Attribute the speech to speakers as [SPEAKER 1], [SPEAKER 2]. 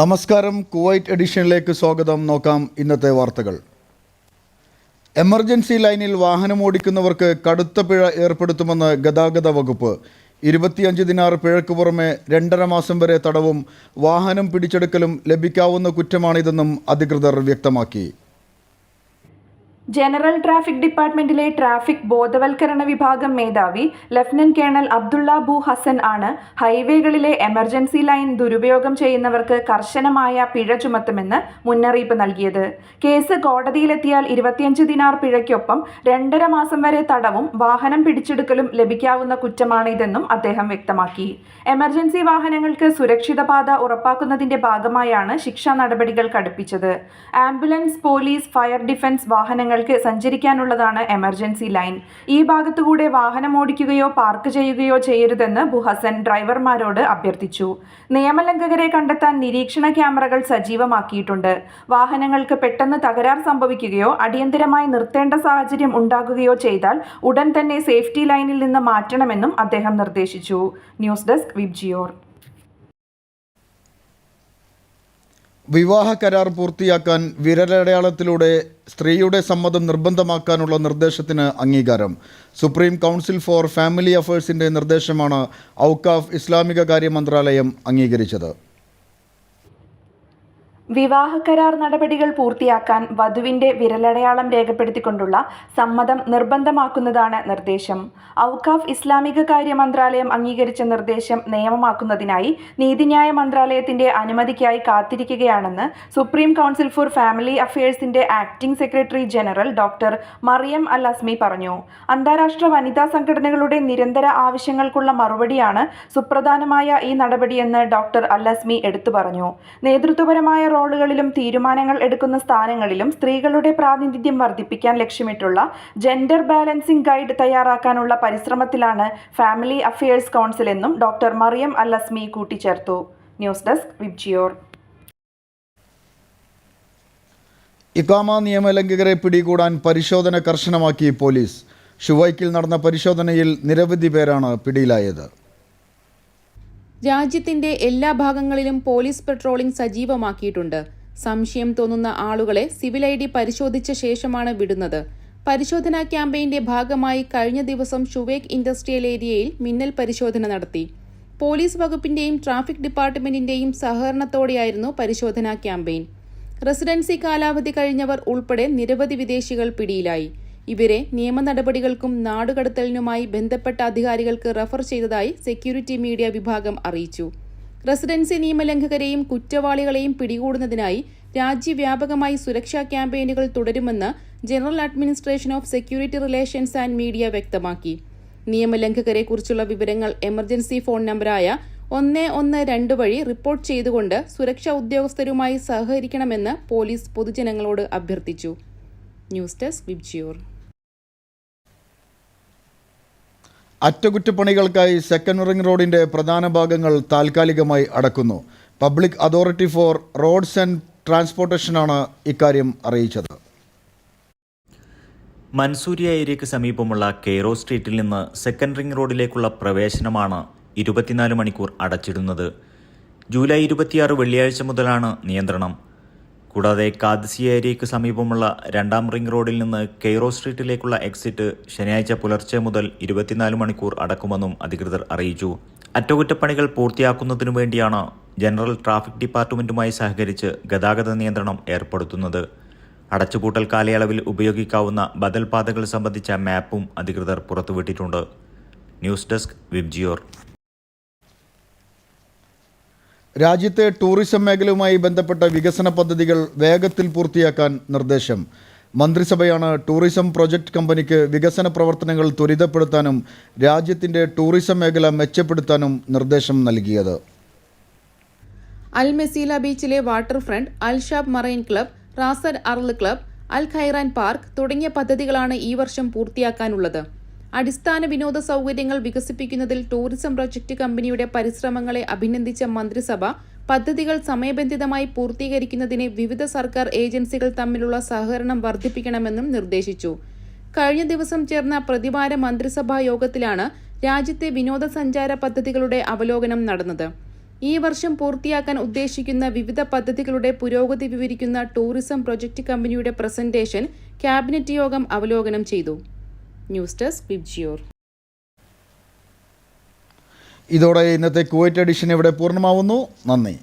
[SPEAKER 1] നമസ്കാരം. കുവൈറ്റ് എഡിഷനിലേക്ക് സ്വാഗതം. നോക്കാം ഇന്നത്തെ വാർത്തകൾ. എമർജൻസി ലൈനിൽ വാഹനമോടിക്കുന്നവർക്ക് കടുത്ത പിഴ ഏർപ്പെടുത്തുമെന്ന് ഗതാഗത വകുപ്പ്. ഇരുപത്തിയഞ്ച് ദിനാർ പിഴയ്ക്ക് പുറമെ രണ്ടര മാസം വരെ തടവും വാഹനം പിടിച്ചെടുക്കലും ലഭിക്കാവുന്ന കുറ്റമാണിതെന്നും അധികൃതർ വ്യക്തമാക്കി.
[SPEAKER 2] ജനറൽ ട്രാഫിക് ഡിപ്പാർട്ട്മെന്റിലെ ട്രാഫിക് ബോധവൽക്കരണ വിഭാഗം മേധാവി ലഫ്റ്റനന്റ് കേണൽ അബ്ദുള്ള ബു ഹസൻ ആണ് ഹൈവേകളിലെ എമർജൻസി ലൈൻ ദുരുപയോഗം ചെയ്യുന്നവർക്ക് കർശനമായ പിഴ ചുമത്തുമെന്ന് മുന്നറിയിപ്പ് നൽകിയത്. കേസ് കോടതിയിലെത്തിയാൽ ഇരുപത്തിയഞ്ച് ദിനാർ പിഴയ്ക്കൊപ്പം രണ്ടര മാസം വരെ തടവും വാഹനം പിടിച്ചെടുക്കലും ലഭിക്കാവുന്ന കുറ്റമാണ് ഇതെന്നും അദ്ദേഹം വ്യക്തമാക്കി. എമർജൻസി വാഹനങ്ങൾക്ക് സുരക്ഷിത പാത ഉറപ്പാക്കുന്നതിന്റെ ഭാഗമായാണ് ശിക്ഷാ നടപടികൾ കടുപ്പിച്ചത്. ആംബുലൻസ് പോലീസ് ഫയർ ഡിഫൻസ് വാഹനങ്ങൾക്ക് സഞ്ചരിക്കാനുള്ളതാണ് എമർജൻസി ലൈൻ. ഈ ഭാഗത്തുകൂടെ വാഹനം ഓടിക്കുകയോ പാർക്ക് ചെയ്യുകയോ ചെയ്യരുതെന്ന് ബുഹസൻ ഡ്രൈവർമാരോട് അഭ്യർത്ഥിച്ചു. നിയമലംഘകരെ കണ്ടെത്താൻ നിരീക്ഷണ ക്യാമറകൾ സജീവമാക്കിയിട്ടുണ്ട്. വാഹനങ്ങൾക്ക് പെട്ടെന്ന് തകരാർ സംഭവിക്കുകയോ അടിയന്തരമായി നിർത്തേണ്ട സാഹചര്യം ഉണ്ടാകുകയോ ചെയ്താൽ ഉടൻ തന്നെ സേഫ്റ്റി ലൈനിൽ നിന്ന് മാറ്റണമെന്നും അദ്ദേഹം നിർദ്ദേശിച്ചു. News desk VIBGYOR.
[SPEAKER 1] വിവാഹ കരാർ പൂർത്തിയാക്കാൻ വിരലടയാളത്തിലൂടെ സ്ത്രീയുടെ സമ്മതം നിർബന്ധമാക്കാനുള്ള നിർദ്ദേശത്തിന് അംഗീകാരം. സുപ്രീം കൗൺസിൽ ഫോർ ഫാമിലി അഫയേഴ്സിന്റെ നിർദ്ദേശമാണ് ഔക്കാഫ് ഇസ്ലാമിക കാര്യ മന്ത്രാലയം അംഗീകരിച്ചത്.
[SPEAKER 2] വിവാഹ കരാർ നടപടികൾ പൂർത്തിയാക്കാൻ വധുവിന്റെ വിരലടയാളം രേഖപ്പെടുത്തിക്കൊണ്ടുള്ള സമ്മതം നിർബന്ധമാക്കുന്നതാണ് നിർദ്ദേശം. ഔക്കാഫ് ഇസ്ലാമിക കാര്യ മന്ത്രാലയം അംഗീകരിച്ച നിർദ്ദേശം നിയമമാക്കുന്നതിനായി നീതിന്യായ മന്ത്രാലയത്തിന്റെ അനുമതിക്കായി കാത്തിരിക്കുകയാണെന്ന് supreme council for family അഫയേഴ്സിന്റെ acting secretary general doctor Maryam Al Azmi പറഞ്ഞു. അന്താരാഷ്ട്ര വനിതാ സംഘടനകളുടെ നിരന്തര ആവശ്യങ്ങൾക്കുള്ള മറുപടിയാണ് സുപ്രധാനമായ ഈ നടപടിയെന്ന് ഡോക്ടർ അൽ അസ്മി എടുത്തു പറഞ്ഞു. നേതൃത്വപരമായ റോളുകളിലും തീരുമാനങ്ങൾ എടുക്കുന്ന സ്ഥാനങ്ങളിലും സ്ത്രീകളുടെ പ്രാതിനിധ്യം വർദ്ധിപ്പിക്കാൻ ലക്ഷ്യമിട്ടുള്ള ജെൻഡർ ബാലൻസിംഗ് ഗൈഡ് തയ്യാറാക്കാനുള്ള പരിശ്രമത്തിലാണ് ഫാമിലി അഫയേഴ്സ് കൗൺസിൽ എന്നും ഡോക്ടർ മറിയം അൽ അസ്മി കൂട്ടിച്ചേർത്തു. News desk VIBGYOR.
[SPEAKER 1] ഇക്കാമ നിയമലംഘകരെ പിടികൂടാൻ പരിശോധന കർശനമാക്കി പോലീസ്. ഷുവൈക്കിൽ നടന്ന പരിശോധനയിൽ നിരവധി പേരാണ് പിടിയിലായത്.
[SPEAKER 3] രാജ്യത്തിന്റെ എല്ലാ ഭാഗങ്ങളിലും പോലീസ് പെട്രോളിംഗ് സജീവമാക്കിയിട്ടുണ്ട്. സംശയം തോന്നുന്ന ആളുകളെ സിവിൽ ഐ ഡി പരിശോധിച്ച ശേഷമാണ് വിടുന്നത്. പരിശോധനാ ക്യാമ്പയിന്റെ ഭാഗമായി കഴിഞ്ഞ ദിവസം ഷുവേക് ഇൻഡസ്ട്രിയൽ ഏരിയയിൽ മിന്നൽ പരിശോധന നടത്തി. പോലീസ് വകുപ്പിന്റെയും ട്രാഫിക് ഡിപ്പാർട്ട്മെന്റിന്റെയും സഹകരണത്തോടെയായിരുന്നു പരിശോധനാ ക്യാമ്പയിൻ. റെസിഡൻസി കാലാവധി കഴിഞ്ഞവർ ഉൾപ്പെടെ നിരവധി വിദേശികൾ പിടിയിലായി. ഇവരെ നിയമ നടപടികൾക്കും നാടുകടത്തലിനുമായി ബന്ധപ്പെട്ട അധികാരികൾക്ക് റഫർ ചെയ്തതായി സെക്യൂരിറ്റി മീഡിയ വിഭാഗം അറിയിച്ചു. റെസിഡൻസി നിയമലംഘകരെയും കുറ്റവാളികളെയും പിടികൂടുന്നതിനായി രാജ്യവ്യാപകമായി സുരക്ഷാ ക്യാമ്പയിനുകൾ തുടരുമെന്ന് general administration of security relations and media വ്യക്തമാക്കി. നിയമലംഘകരെക്കുറിച്ചുള്ള വിവരങ്ങൾ എമർജൻസി ഫോൺ നമ്പറായ ഒന്ന് ഒന്ന് രണ്ട് വഴി റിപ്പോർട്ട് ചെയ്തുകൊണ്ട് സുരക്ഷാ ഉദ്യോഗസ്ഥരുമായി സഹകരിക്കണമെന്ന് പോലീസ് പൊതുജനങ്ങളോട് അഭ്യർത്ഥിച്ചു. News desk VIBGYOR.
[SPEAKER 1] അറ്റകുറ്റപ്പണികൾക്കായി സെക്കൻഡ് റിംഗ് റോഡിന്റെ പ്രധാന ഭാഗങ്ങൾ താൽക്കാലികമായി അടക്കുന്നു. Public authority for roads and ട്രാൻസ്പോർട്ടേഷനാണ് ഇക്കാര്യം അറിയിച്ചത്.
[SPEAKER 4] മൻസൂരിയ ഏരിയയ്ക്ക് സമീപമുള്ള കെയ്റോ സ്ട്രീറ്റിൽ നിന്ന് സെക്കൻഡ് റിംഗ് റോഡിലേക്കുള്ള പ്രവേശനമാണ് ഇരുപത്തിനാല് മണിക്കൂർ അടച്ചിടുന്നത് ജൂലൈ ഇരുപത്തിയാറ് വെള്ളിയാഴ്ച മുതലാണ് നിയന്ത്രണം. കൂടാതെ കാദ്സി ഏരിയയ്ക്ക് സമീപമുള്ള രണ്ടാം റിംഗ് റോഡിൽ നിന്ന് കെയ്റോ സ്ട്രീറ്റിലേക്കുള്ള എക്സിറ്റ് ശനിയാഴ്ച പുലർച്ചെ മുതൽ ഇരുപത്തിനാല് മണിക്കൂർ അടക്കുമെന്നും അധികൃതർ അറിയിച്ചു. അറ്റകുറ്റപ്പണികൾ പൂർത്തിയാക്കുന്നതിനു വേണ്ടിയാണ് ജനറൽ ട്രാഫിക് ഡിപ്പാർട്ട്മെന്റുമായി സഹകരിച്ച് ഗതാഗത നിയന്ത്രണം ഏർപ്പെടുത്തുന്നത്. അടച്ചുപൂട്ടൽ കാലയളവിൽ ഉപയോഗിക്കാവുന്ന ബദൽ പാതകൾ സംബന്ധിച്ച മാപ്പും അധികൃതർ പുറത്തുവിട്ടിട്ടുണ്ട്. News desk VIBGYOR.
[SPEAKER 1] രാജ്യത്തെ ടൂറിസം മേഖലയുമായി ബന്ധപ്പെട്ട വികസന പദ്ധതികൾ വേഗത്തിൽ പൂർത്തിയാക്കാൻ നിർദ്ദേശം. മന്ത്രിസഭയാണ് ടൂറിസം പ്രൊജക്ട് കമ്പനിക്ക് വികസന പ്രവർത്തനങ്ങൾ ത്വരിതപ്പെടുത്താനും രാജ്യത്തിന്റെ ടൂറിസം മേഖല മെച്ചപ്പെടുത്താനും നിർദ്ദേശം നൽകിയത്.
[SPEAKER 3] അൽ മെസീല ബീച്ചിലെ waterfront Al Shaab marine club റാസഡ് അർൽ ക്ലബ് അൽ ഖൈറാൻ പാർക്ക് തുടങ്ങിയ പദ്ധതികളാണ് ഈ വർഷം പൂർത്തിയാക്കാനുള്ളത്. അടിസ്ഥാന വിനോദ സൗകര്യങ്ങൾ വികസിപ്പിക്കുന്നതിൽ ടൂറിസം പ്രൊജക്ട് കമ്പനിയുടെ പരിശ്രമങ്ങളെ അഭിനന്ദിച്ച മന്ത്രിസഭ പദ്ധതികൾ സമയബന്ധിതമായി പൂർത്തീകരിക്കുന്നതിന് വിവിധ സർക്കാർ ഏജൻസികൾ തമ്മിലുള്ള സഹകരണം വർദ്ധിപ്പിക്കണമെന്നും നിർദ്ദേശിച്ചു. കഴിഞ്ഞ ദിവസം ചേർന്ന പ്രതിവാര മന്ത്രിസഭാ യോഗത്തിലാണ് രാജ്യത്തെ വിനോദസഞ്ചാര പദ്ധതികളുടെ അവലോകനം നടന്നത്. ഈ വർഷം പൂർത്തിയാക്കാൻ ഉദ്ദേശിക്കുന്ന വിവിധ പദ്ധതികളുടെ പുരോഗതി വിവരിക്കുന്ന ടൂറിസം പ്രൊജക്ട് കമ്പനിയുടെ പ്രസന്റേഷൻ ക്യാബിനറ്റ് യോഗം അവലോകനം ചെയ്തു. News desk VIBGYOR.
[SPEAKER 1] ഇതോടെ ഇന്നത്തെ കുവൈറ്റ് എഡിഷൻ ഇവിടെ പൂർണമാവുന്നു. നന്ദി.